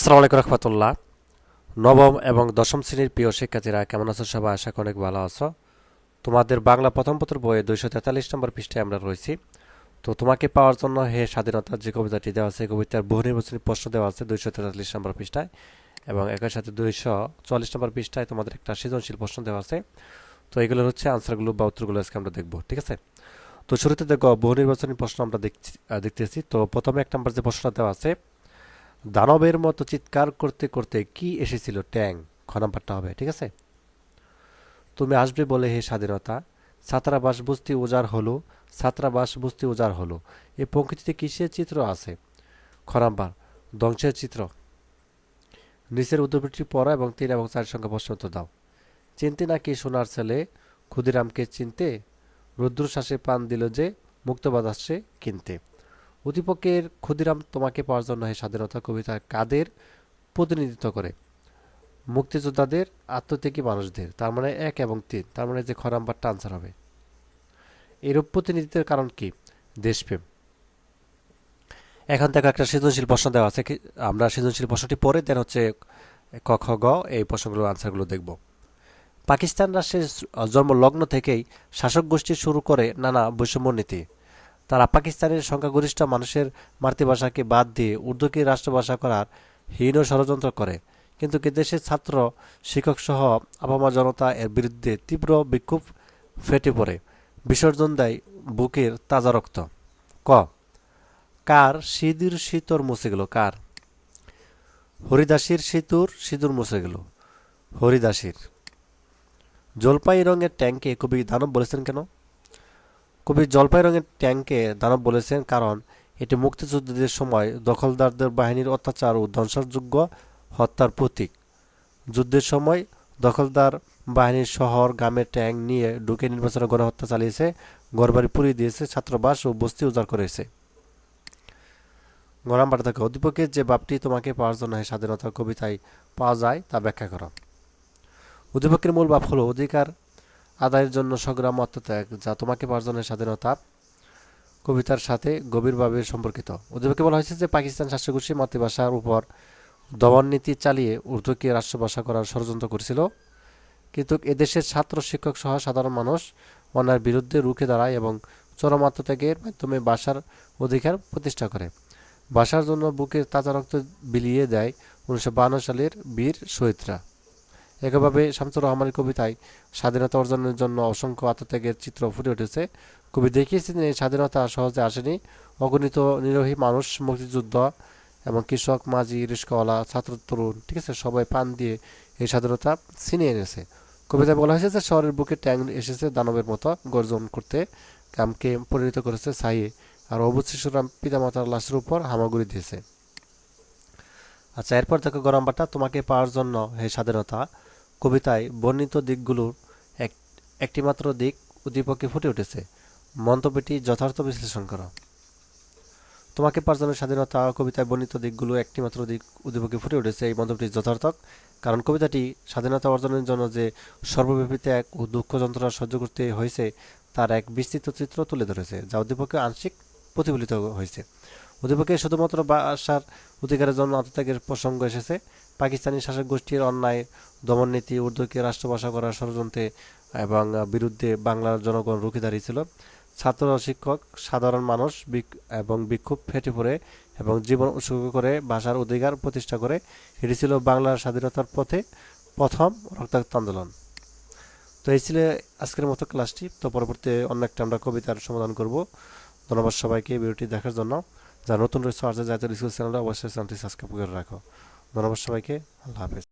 আসসালামু আলাইকুম রহমতুল্লাহ। নবম এবং দশম শ্রেণির প্রিয় শিক্ষার্থীরা, কেমন আছো সবাই? আশা অনেক ভালো আছো। তোমাদের বাংলা প্রথম পত্র বইয়ে দুইশো তেতাল্লিশ নম্বর পৃষ্ঠায় আমরা রয়েছি। তো তোমাকে পাওয়ার জন্য হে স্বাধীনতার যে কবিতাটি দেওয়া আছে কবিতার বহু নির্বাচনী প্রশ্ন দেওয়া আছে দুইশো তেতাল্লিশ নম্বর পৃষ্ঠায় এবং একই সাথে দুইশো চুয়াল্লিশ নম্বর পৃষ্ঠায় তোমাদের একটা সৃজনশীল প্রশ্ন দেওয়া আছে। তো এগুলোর হচ্ছে আনসারগুলো বা উত্তরগুলো আজকে আমরা দেখব, ঠিক আছে? তো শুরুতে দেখো, বহু নির্বাচনী প্রশ্ন আমরা দেখছি দেখতেছি। তো প্রথমে এক নম্বর যে প্রশ্নটা দেওয়া আছে দানবের মতো চিৎকার করতে করতে কি এসেছিল? ট্যাং, খ নাম্বারটা হবে, ঠিক আছে? তুমি আসবে বলে হে স্বাধীনতা, ছাত্রাবাস বস্তি উজাড় হলো, ছাত্রাবাস বস্তি উজাড় হলো। এ প্রকৃতিতে কিসের চিত্র আছে? খ নাম্বার, ধ্বংসের চিত্র। নিচের উদ্যোগটি পড়া এবং তিন এবং চার সংখ্যা প্রশ্ন উত্তর দাও। চিনতে নাকি সোনার ছেলে ক্ষুদিরামকে চিনতে? রুদ্রশ্বাসে পান দিল যে মুক্তবাদ আসছে কিনতে। উদ্দীপকের ক্ষুদিরাম তোমাকে পাওয়ার জন্য হে স্বাধীনতা কবিতা কাদের প্রতিনিধিত্ব করে? মুক্তিযোদ্ধাদের, আত্মত্যাগী মানুষদের, তার মানে এক এবং তিন, তার মানে যে খ নাম্বারটা আনসার হবে। এরূপ প্রতিনিধিত্বের কারণ কি? দেশপ্রেম। এখন দেখো একটা সৃজনশীল প্রশ্ন দেওয়া আছে আমরা সৃজনশীল প্রশ্নটি পরে দেন হচ্ছে ক, খ, গ, এই প্রশ্নগুলোর আনসারগুলো দেখব। পাকিস্তান রাষ্ট্রের জন্ম লগ্ন থেকেই শাসক গোষ্ঠী শুরু করে নানা বৈষম্য নীতি তারা পাকিস্তানের সংখ্যাগরিষ্ঠ মানুষের মাতৃভাষাকে বাদ দিয়ে উর্দুকে রাষ্ট্রভাষা করার হীন ষড়যন্ত্র করে। কিন্তু দেশের ছাত্র শিক্ষক সহ আপামা জনতা এর বিরুদ্ধে তীব্র বিক্ষোভ ফেটে পড়ে। বিসর্জন দেয় বুকের তাজা রক্ত। ক। কার সিঁদুর শীতর মুছে গেল? কার? হরিদাসীর সিঁতুর সিঁদুর মুছে গেল। হরিদাসীর। জলপাই রঙের ট্যাঙ্কে কবি দানব বলেছেন কেন? কবি জলপাই রঙের ট্যাঙ্কে দানব বলেছেন, কারণ এটি মুক্তিযুদ্ধের সময় দখলদারদের বাহিনীর অত্যাচার ও ধ্বংসযোগ্য হত্যার প্রতীক। যুদ্ধের সময় দখলদার বাহিনীর শহর, গ্রামের ট্যাঙ্ক নিয়ে ঢুকে নির্বাচনে গণহত্যা চালিয়েছে, ঘরবাড়ি পুড়িয়ে দিয়েছে, ছাত্রবাস ও বস্তি উজাড় করেছে। গরাম থাকে অধ্যাপকের যে বাপটি তোমাকে পাওয়ার জন্য এই স্বাধীনতা কবিতায় পাওয়া যায়, তা ব্যাখ্যা করো। অধ্যাপকের মূল বাপ হলো অধিকার আদায়ের জন্য সংগ্রাম আত্মত্যাগ, যা তোমাকে পাওয়ার স্বাধীনতা, কবিতার সাথে গভীরভাবে সম্পর্কিত। অধ্যাপকে বলা হয়েছে যে পাকিস্তান শাসকগোষ্ঠী মাতৃভাষার উপর দমন নীতি চালিয়ে উর্দুকে রাষ্ট্রভাষা করার ষড়যন্ত্র করেছিল। কিন্তু এদেশের ছাত্র শিক্ষক সহ সাধারণ মানুষ অন্যায়ের বিরুদ্ধে রুখে দাঁড়ায় এবং চরম আত্মত্যাগের মাধ্যমে ভাষার অধিকার প্রতিষ্ঠা করে। ভাষার জন্য বুকের তাজা রক্ত বিলিয়ে দেয় উনিশশো সালের বীর শহীদরা। একইভাবে শামসুর রহমানের কবিতায় স্বাধীনতা অর্জনের জন্য অসংখ্য আত্মত্যাগের চিত্র ফুটে উঠেছে। কবি দেখিয়েছেন এই স্বাধীনতা সহজে আসেনি। অগণিত নিরোহী মানুষ, মুক্তিযুদ্ধ এবং কৃষক মাঝি, রিস্কওয়ালা, ছাত্র, তরুণ, ঠিক আছে, সবাই পান দিয়ে এই স্বাধীনতা ছিনিয়ে এনেছে। কবিতায় বলা হয়েছে যে শহরের বুকে ট্যাং এসেছে দানবের মতো গর্জন করতে। কামকে পরিণত করেছে ছাইয়ে আর অবুধ শিশুরা পিতামাতার লাশের উপর হামাগুড়ি দিয়েছে। আচ্ছা এরপর দেখো গরম বাটা তোমাকে পাওয়ার জন্য হে স্বাধীনতা। কবিতায় বর্ণিত দিকগুলোর এক একটিমাত্র দিক উদ্দীপকে ফুটে উঠেছে। মন্তব্যটি যথার্থ বিশ্লেষণ করো। তোমাকে পাওয়ার জন্য স্বাধীনতা কবিতায় বর্ণিত দিকগুলো একটিমাত্র দিক উদ্দীপকে ফুটে উঠেছে এই মন্তব্যটি যথার্থক, কারণ কবিতাটি স্বাধীনতা অর্জনের জন্য যে সর্বব্যাপী ত্যাগ ও দুঃখ যন্ত্রণা সহ্য করতে হয়েছে, তার এক বিস্তৃত চিত্র তুলে ধরেছে, যা উদ্দীপকে আংশিক প্রতিফলিত হয়েছে। উদ্দীপকে শুধুমাত্র ভাষার অধিকারের জন্য আত্মত্যাগের প্রসঙ্গ এসেছে। পাকিস্তানি শাসক গোষ্ঠীর অন্যায় দমন নীতি উর্দুকে রাষ্ট্রভাষা করার ষড়যন্ত্রে এবং বিরুদ্ধে বাংলার জনগণ রুখে দাঁড়িয়েছিল। ছাত্র শিক্ষক, সাধারণ মানুষ এবং বিক্ষোভ ফেটে পড়ে এবং জীবন উৎসর্গ করে ভাষার অধিকার প্রতিষ্ঠা করে, এটি ছিল বাংলার স্বাধীনতার পথে প্রথম রক্তাক্ত আন্দোলন। তো এই ছিল আজকের মতো ক্লাসটি। তো পরবর্তী অন্য একটা আমরা কবিতার সমাধান করব। ধন্যবাদ সবাইকে ভিডিওটি দেখার জন্য। যারা নতুন রয়েছে, আর জাতীয় স্কুল চ্যানেলটা, অবশ্যই চ্যানেলটি সাবস্ক্রাইব করে রাখো। ধন্যবাদ সবাইকে, আল্লাহ হাফেজ।